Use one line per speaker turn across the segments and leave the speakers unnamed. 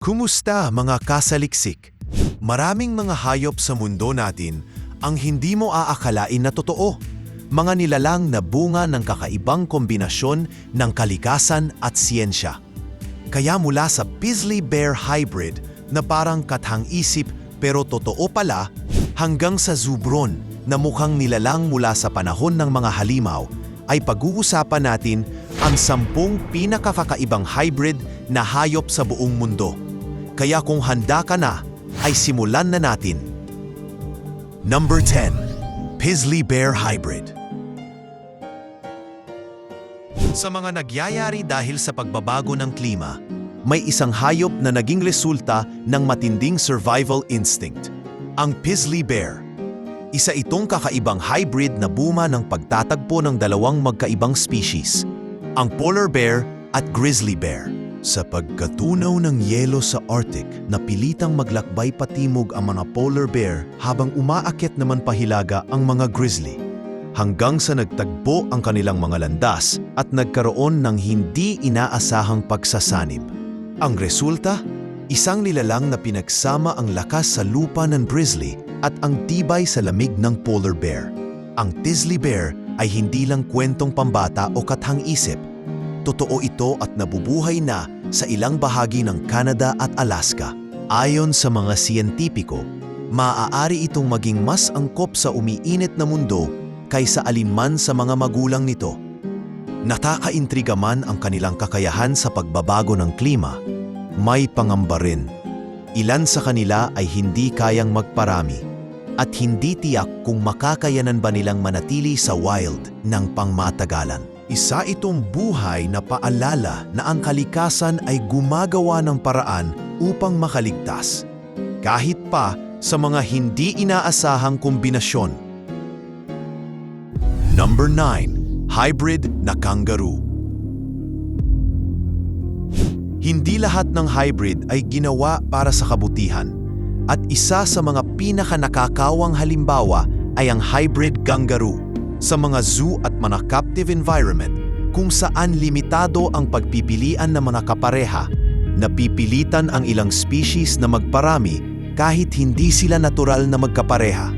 Kumusta mga kasaliksik? Maraming mga hayop sa mundo natin ang hindi mo aakalain na totoo. Mga nilalang na bunga ng kakaibang kombinasyon ng kalikasan at siyensya. Kaya mula sa Pizzly Bear Hybrid na parang kathang-isip pero totoo pala hanggang sa Zubron na mukhang nilalang mula sa panahon ng mga halimaw ay pag-uusapan natin ang sampung pinakakakaibang hybrid na hayop sa buong mundo. Kaya kung handa ka na, ay simulan na natin. Number 10. Pizzly Bear Hybrid Sa mga nagyayari dahil sa pagbabago ng klima, may isang hayop na naging resulta ng matinding survival instinct. Ang Pizzly Bear. Isa itong kakaibang hybrid na buma ng pagtatagpo ng dalawang magkaibang species, ang polar bear at grizzly bear. Sa pagkatunaw ng yelo sa Arctic, napilitang maglakbay patimog ang mga polar bear habang umaakyat naman pahilaga ang mga grizzly. Hanggang sa nagtagpo ang kanilang mga landas at nagkaroon ng hindi inaasahang pagsasanib. Ang resulta? Isang nilalang na pinagsama ang lakas sa lupa ng grizzly at ang tibay sa lamig ng polar bear. Ang Tizzly Bear ay hindi lang kwentong pambata o kathang-isip. Totoo ito at nabubuhay na sa ilang bahagi ng Canada at Alaska. Ayon sa mga siyentipiko, maaari itong maging mas angkop sa umiinit na mundo kaysa alinman sa mga magulang nito. Nakakaintriga man ang kanilang kakayahan sa pagbabago ng klima, may pangamba rin. Ilan sa kanila ay hindi kayang magparami at hindi tiyak kung makakayanan ba nilang manatili sa wild ng pangmatagalan. Isa itong buhay na paalala na ang kalikasan ay gumagawa ng paraan upang makaligtas. Kahit pa sa mga hindi inaasahang kombinasyon. Number 9. Hybrid na kangaroo. Hindi lahat ng hybrid ay ginawa para sa kabutihan. At isa sa mga pinakanakakawang halimbawa ay ang hybrid kangaroo sa mga zoo at mga captive environment kung saan limitado ang pagpipilian ng mga kapareha, napipilitan ang ilang species na magparami kahit hindi sila natural na magkapareha.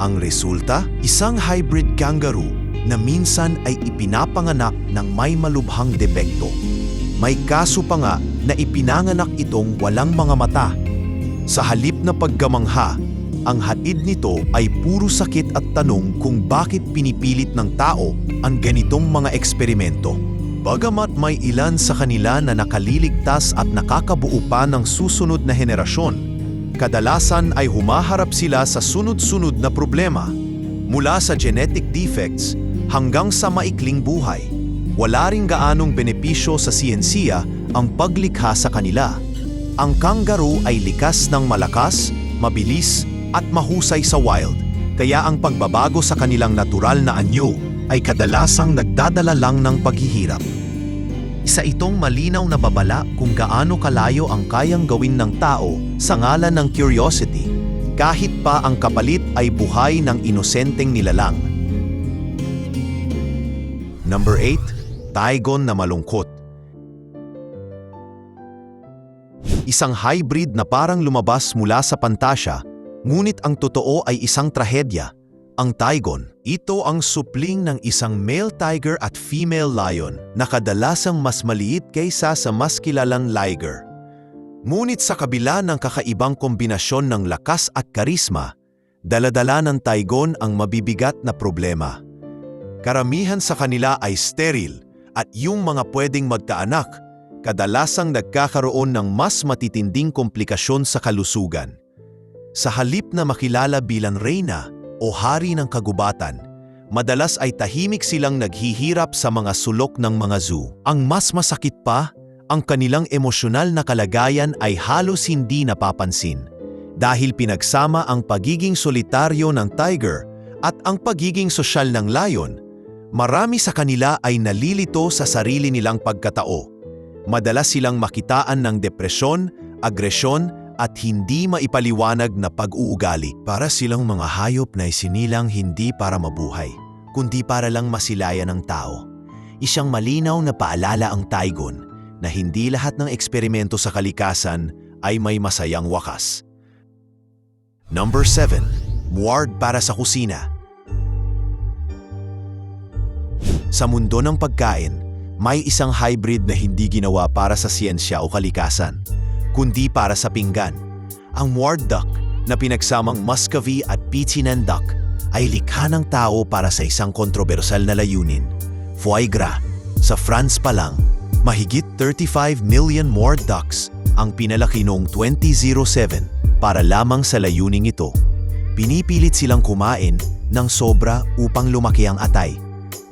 Ang resulta, isang hybrid kangaroo na minsan ay ipinapanganak ng may malubhang depekto. May kaso pa nga na ipinanganak itong walang mga mata. Sa halip na paggamangha, ang hatid nito ay puro sakit at tanong kung bakit pinipilit ng tao ang ganitong mga eksperimento. Bagamat may ilan sa kanila na nakaliligtas at nakakabuo pa ng susunod na henerasyon, kadalasan ay humaharap sila sa sunod-sunod na problema. Mula sa genetic defects hanggang sa maikling buhay. Wala ring gaanong benepisyo sa siyensiya ang paglikha sa kanila. Ang kangaroo ay likas ng malakas, mabilis at mahusay sa wild, kaya ang pagbabago sa kanilang natural na anyo ay kadalasang nagdadala lang ng paghihirap. Isa itong malinaw na babala kung gaano kalayo ang kayang gawin ng tao sa ngalan ng curiosity, kahit pa ang kapalit ay buhay ng inosenteng nilalang. Number 8. Taigon na malungkot. Isang hybrid na parang lumabas mula sa pantasya, ngunit ang totoo ay isang trahedya. Ang Taigon, ito ang supling ng isang male tiger at female lion na kadalasang mas maliit kaysa sa mas kilalang liger. Ngunit sa kabila ng kakaibang kombinasyon ng lakas at karisma, daladala ng Taigon ang mabibigat na problema. Karamihan sa kanila ay sterile at yung mga pwedeng magkaanak, kadalasang nagkakaroon ng mas matitinding komplikasyon sa kalusugan. Sa halip na makilala bilang reyna o hari ng kagubatan, madalas ay tahimik silang naghihirap sa mga sulok ng mga zoo. Ang mas masakit pa, ang kanilang emosyonal na kalagayan ay halos hindi napapansin dahil pinagsama ang pagiging solitaryo ng tiger at ang pagiging sosyal ng lion, marami sa kanila ay nalilito sa sarili nilang pagkatao. Madalas silang makitaan ng depresyon, agresyon at hindi maipaliwanag na pag-uugali para silang mga hayop na isinilang hindi para mabuhay, kundi para lang masilayan ng tao. Isang malinaw na paalala ang Taigon na hindi lahat ng eksperimento sa kalikasan ay may masayang wakas. Number 7. Muard para sa kusina. Sa mundo ng pagkain, may isang hybrid na hindi ginawa para sa siyensya o kalikasan, kundi para sa pinggan. Ang Muard duck na pinagsamang Muscovy at Pichinan duck ay likha ng tao para sa isang kontrobersal na layunin. Foie gras. Sa France pa lang, mahigit 35 million Muard ducks ang pinalaki noong 2007 para lamang sa layuning ito. Pinipilit silang kumain ng sobra upang lumaki ang atay.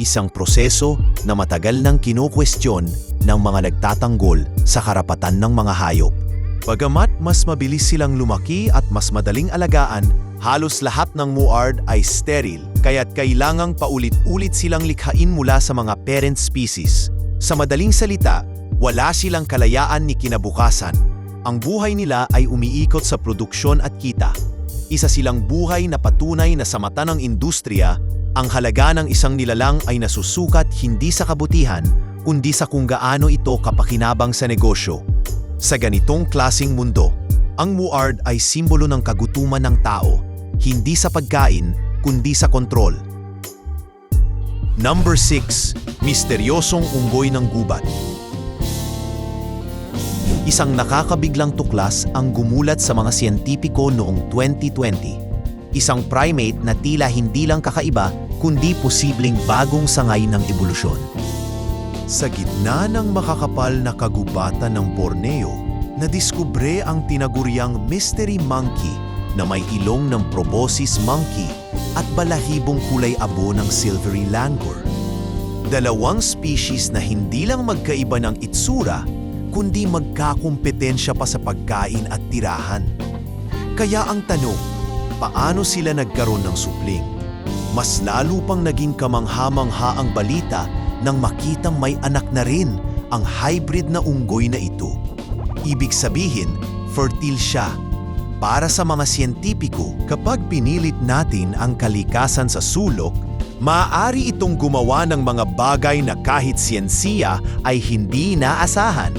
Isang proseso na matagal nang kinukwestiyon ng mga nagtatanggol sa karapatan ng mga hayop. Bagamat mas mabilis silang lumaki at mas madaling alagaan, halos lahat ng muard ay sterile, kaya't kailangang paulit-ulit silang likhain mula sa mga parent species. Sa madaling salita, wala silang kalayaan ni kinabukasan. Ang buhay nila ay umiikot sa produksyon at kita. Isa silang buhay na patunay na sa mata ng industriya, ang halaga ng isang nilalang ay nasusukat hindi sa kabutihan, kundi sa kung gaano ito kapakinabang sa negosyo. Sa ganitong klasing mundo, ang muard ay simbolo ng kagutuman ng tao, hindi sa pagkain, kundi sa kontrol. Number 6. Misteryosong unggoy ng gubat. Isang nakakabiglang tuklas ang gumulat sa mga siyentipiko noong 2020. Isang primate na tila hindi lang kakaiba kundi posibleng bagong sangay ng ebolusyon. Sa gitna ng makakapal na kagubatan ng Borneo, nadiskubre ang tinaguriang mystery monkey na may ilong ng proboscis monkey at balahibong kulay abo ng silvery langur. Dalawang species na hindi lang magkaiba ng itsura, kundi magkakumpetensya pa sa pagkain at tirahan. Kaya ang tanong, paano sila nagkaroon ng supling? Mas lalo pang naging kamangha-mangha ang balita nang makitang may anak na rin ang hybrid na unggoy na ito. Ibig sabihin, fertile siya. Para sa mga siyentipiko, kapag pinilit natin ang kalikasan sa sulok, maaari itong gumawa ng mga bagay na kahit siyensiya ay hindi naasahan.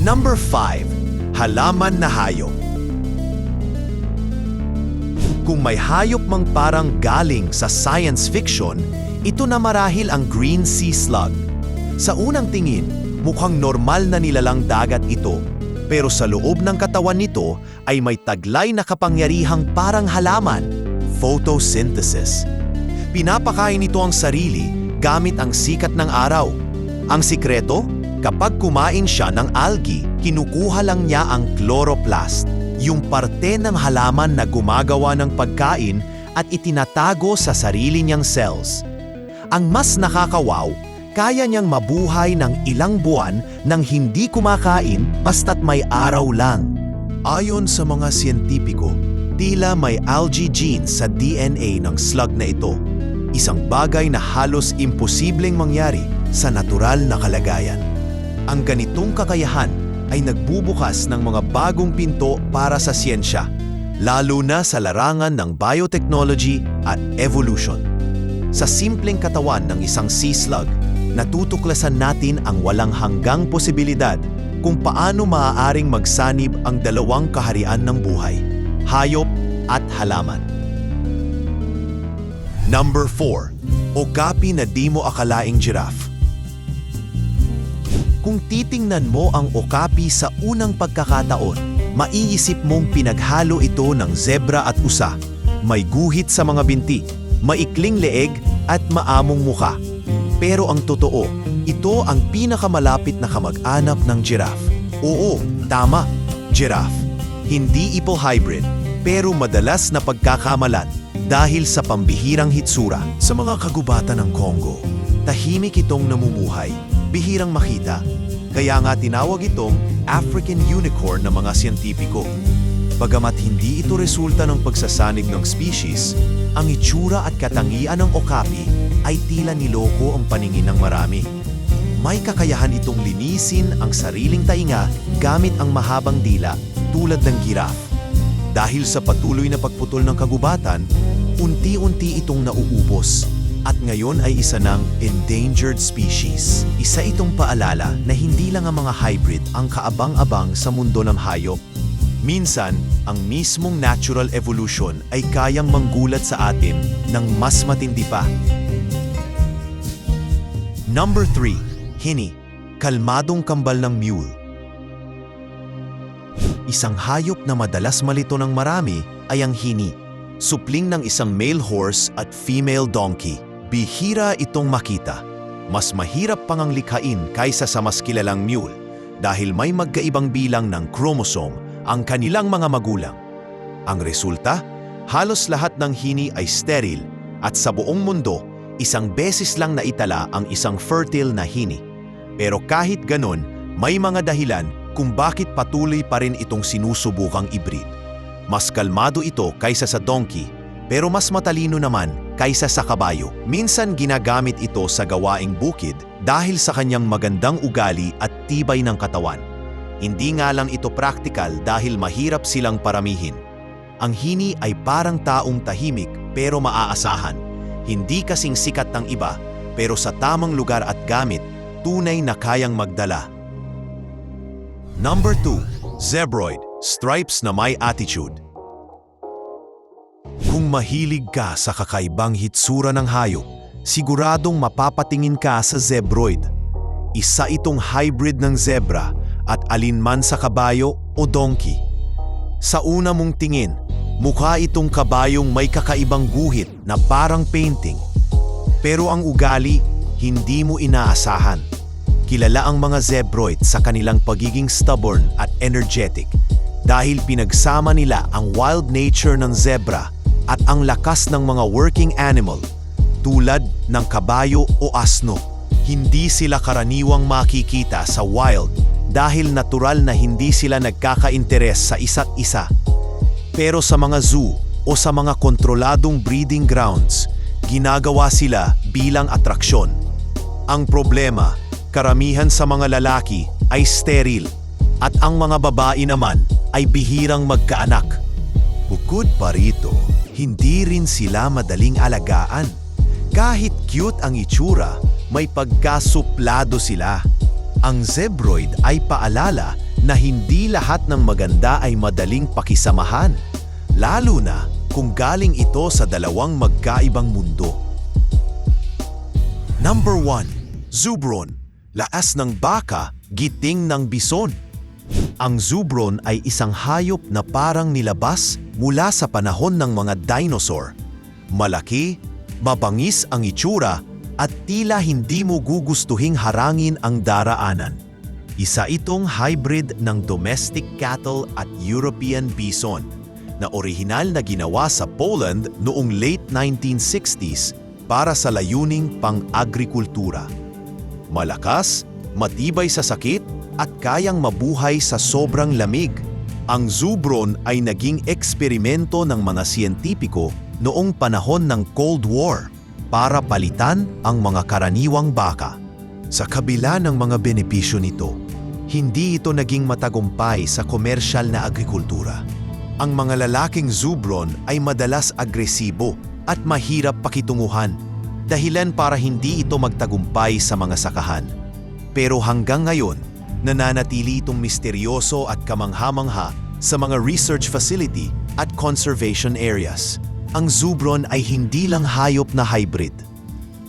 Number 5. Halaman na hayop. Kung may hayop mang parang galing sa science fiction, ito na marahil ang green sea slug. Sa unang tingin, mukhang normal na nilalang dagat ito, pero sa loob ng katawan nito ay may taglay na kapangyarihang parang halaman, photosynthesis. Pinapakain nito ang sarili gamit ang sikat ng araw. Ang sikreto, kapag kumain siya ng algae, kinukuha lang niya ang chloroplast, yung parte ng halaman na gumagawa ng pagkain at itinatago sa sarili niyang cells. Ang mas nakakawaw, kaya niyang mabuhay ng ilang buwan nang hindi kumakain basta't may araw lang. Ayon sa mga siyentipiko, tila may algae genes sa DNA ng slug na ito. Isang bagay na halos imposibleng mangyari sa natural na kalagayan. Ang ganitong kakayahan ay nagbubukas ng mga bagong pinto para sa siyensya, lalo na sa larangan ng biotechnology at evolution. Sa simpleng katawan ng isang sea slug, natutuklasan natin ang walang hanggang posibilidad kung paano maaaring magsanib ang dalawang kaharian ng buhay, hayop at halaman. Number 4. Okapi na di mo akalaing giraffe. Kung titingnan mo ang okapi sa unang pagkakataon, maiisip mong pinaghalo ito ng zebra at usa. May guhit sa mga binti, maikling leeg at maamong muka. Pero ang totoo, ito ang pinakamalapit na kamag-anak ng giraffe. Oo, tama, giraffe. Hindi ipo hybrid, pero madalas na pagkakamalan dahil sa pambihirang hitsura. Sa mga kagubatan ng Congo, tahimik itong namumuhay, bihirang makita. Kaya nga tinawag itong African unicorn ng mga siyentipiko. Bagamat hindi ito resulta ng pagsasanib ng species, ang itsura at katangian ng okapi ay tila niloko ang paningin ng marami. May kakayahan itong linisin ang sariling tainga gamit ang mahabang dila tulad ng giraffe. Dahil sa patuloy na pagputol ng kagubatan, unti-unti itong nauubos. at ngayon ay isa ng endangered species. Isa itong paalala na hindi lang ang mga hybrid ang kaabang-abang sa mundo ng hayop. Minsan, ang mismong natural evolution ay kayang manggulat sa atin ng mas matindi pa. Number 3. Hini. Kalmadong kambal ng mule. Isang hayop na madalas malito ng marami ay ang hini. Supling ng isang male horse at female donkey. Bihira itong makita. Mas mahirap pang ang likhain kaysa sa mas kilalang mule dahil may magkaibang bilang ng chromosome ang kanilang mga magulang. Ang resulta, halos lahat ng hini ay sterile at sa buong mundo, isang beses lang naitala ang isang fertile na hini. Pero kahit ganon, may mga dahilan kung bakit patuloy pa rin itong sinusubukang ibrid. Mas kalmado ito kaysa sa donkey, pero mas matalino naman kaysa sa kabayo. Minsan ginagamit ito sa gawaing bukid dahil sa kanyang magandang ugali at tibay ng katawan. Hindi nga lang ito praktikal dahil mahirap silang paramihin. Ang hini ay parang taong tahimik pero maaasahan. Hindi kasing sikat ng iba, pero sa tamang lugar at gamit, tunay na kayang magdala. Number 2. Zebroid, stripes na may attitude. Kung mahilig ka sa kakaibang hitsura ng hayop, siguradong mapapatingin ka sa zebroid. Isa itong hybrid ng zebra at alinman sa kabayo o donkey. Sa una mong tingin, mukha itong kabayong may kakaibang guhit na parang painting. Pero ang ugali, hindi mo inaasahan. Kilala ang mga zebroid sa kanilang pagiging stubborn at energetic dahil pinagsama nila ang wild nature ng zebra at ang lakas ng mga working animal tulad ng kabayo o asno. Hindi sila karaniwang makikita sa wild dahil natural na hindi sila nagkaka-interes sa isa't isa. Pero sa mga zoo o sa mga kontroladong breeding grounds, ginagawa sila bilang atraksyon. Ang problema, karamihan sa mga lalaki ay sterile at ang mga babae naman ay bihirang magkaanak. Bukod pa rito, hindi rin sila madaling alagaan. Kahit cute ang itsura, may pagkasuplado sila. Ang zebroid ay paalala na hindi lahat ng maganda ay madaling pakisamahan, lalo na kung galing ito sa dalawang magkaibang mundo. Number 1. Zubron, laas ng baka, giting ng bison. Ang zubron ay isang hayop na parang nilabas mula sa panahon ng mga dinosaur. Malaki, mabangis ang itsura at tila hindi mo gugustuhing harangin ang daraanan. Isa itong hybrid ng domestic cattle at European bison na orihinal na ginawa sa Poland noong late 1960s para sa layuning pang-agrikultura. Malakas, matibay sa sakit at kayang mabuhay sa sobrang lamig. Ang zubron ay naging eksperimento ng mga siyentipiko noong panahon ng Cold War para palitan ang mga karaniwang baka. Sa kabila ng mga benepisyo nito, hindi ito naging matagumpay sa komersyal na agrikultura. Ang mga lalaking zubron ay madalas agresibo at mahirap pakitunguhan, dahilan para hindi ito magtagumpay sa mga sakahan. Pero hanggang ngayon, nananatili itong misteryoso at kamangha-mangha sa mga research facility at conservation areas. Ang zubron ay hindi lang hayop na hybrid.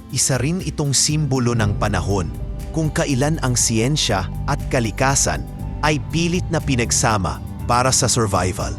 Isa rin itong simbolo ng panahon kung kailan ang siyensya at kalikasan ay pilit na pinagsama para sa survival.